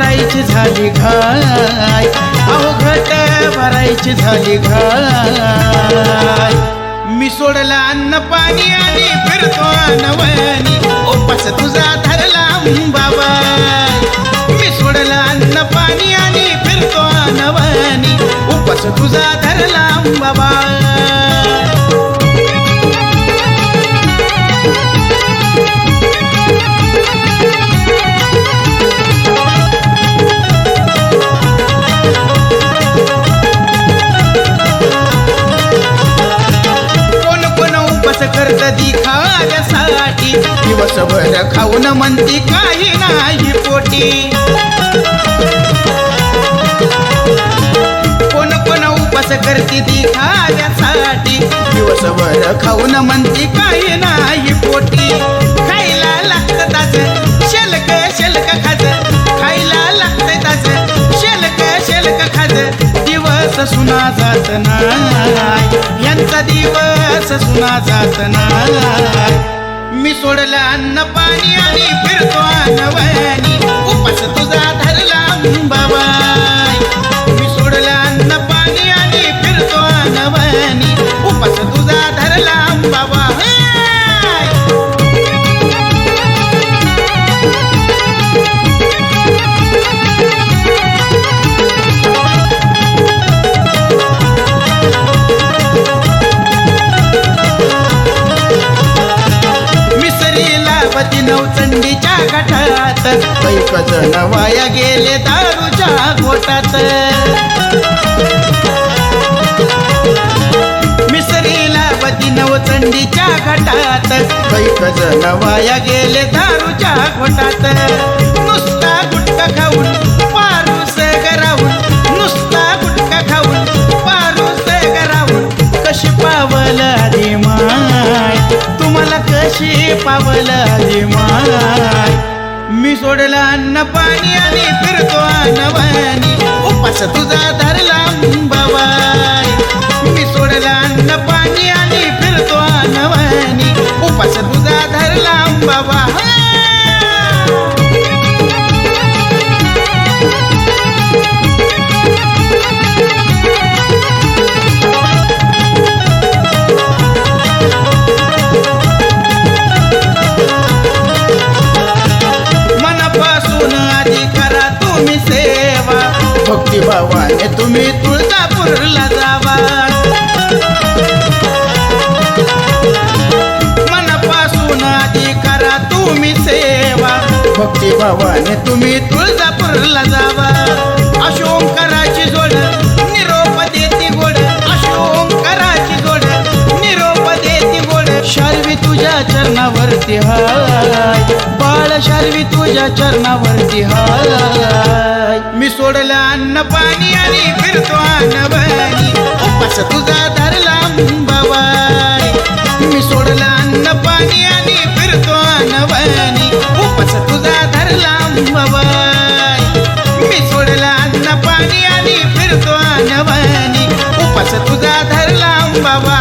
झाली घाय अहो घट भरायची झाली घाय मी सोडला अन्न पाणी आणि फिरतो नवनी ओपास तुझा धरला बाबा मी सोडला अन्न पाणी आणि फिरतो नवनी उपास तुझा कोण उपास करत दिवसभर खाऊन म्हणती काही नाही पोटी. कोण कोण उपास करते दिखाव्यासाठी. दिवसभर खाऊन म्हणती काही नाही पोटी. खायला लागतं ताच शेलक शेलक खाज. खायला लागतं ताच शेलक शेलक खाज. दिवस सुना जात ना ना जात नाही मी सोडलं अन्न पाणी आणि फिरतो अनवणी उपास तुझा कैक जण वाया गेले दारूच्या गोटात. मिसरीला पती नवचंडीच्या घटात. कैक जण वाया गेले दारूच्या घोटात नुसता गुटका खाऊन पारूस गरावून नुसता गुटका खाऊन पारूस गरावून कशी पावल आली माय? तुम्हाला कशी पावल आली माय? मी सोडलं अन्न पाणी आणि फिरतो अनवानी उपास तुझा भक्ती भवाने तुम्ही तुळजापूरला जावा. मनापासून आधी करा तुम्ही सेवा. भक्ती भावाने तुम्ही तुळजापूरला जावा. अशोंकराची जोड निरोप देती गोड. अशोंकराची जोड निरोप देती गोड. शर्वी तुझ्या चरणावरती हाय. शर्वी तुझ्या चरणावरती हाय. मी सोडलं अन्न पाणी आणि फिरतो अनबनी उपास तुझा धरला मुंबाबाई मी सोडलं अन्न पाणी आणि फिरतो अनबनी उपास तुझा धरला मुंबाबाई मी सोडलं अन्न पाणी आणि फिरतो अनबनी उपास तुझा धरला बाबा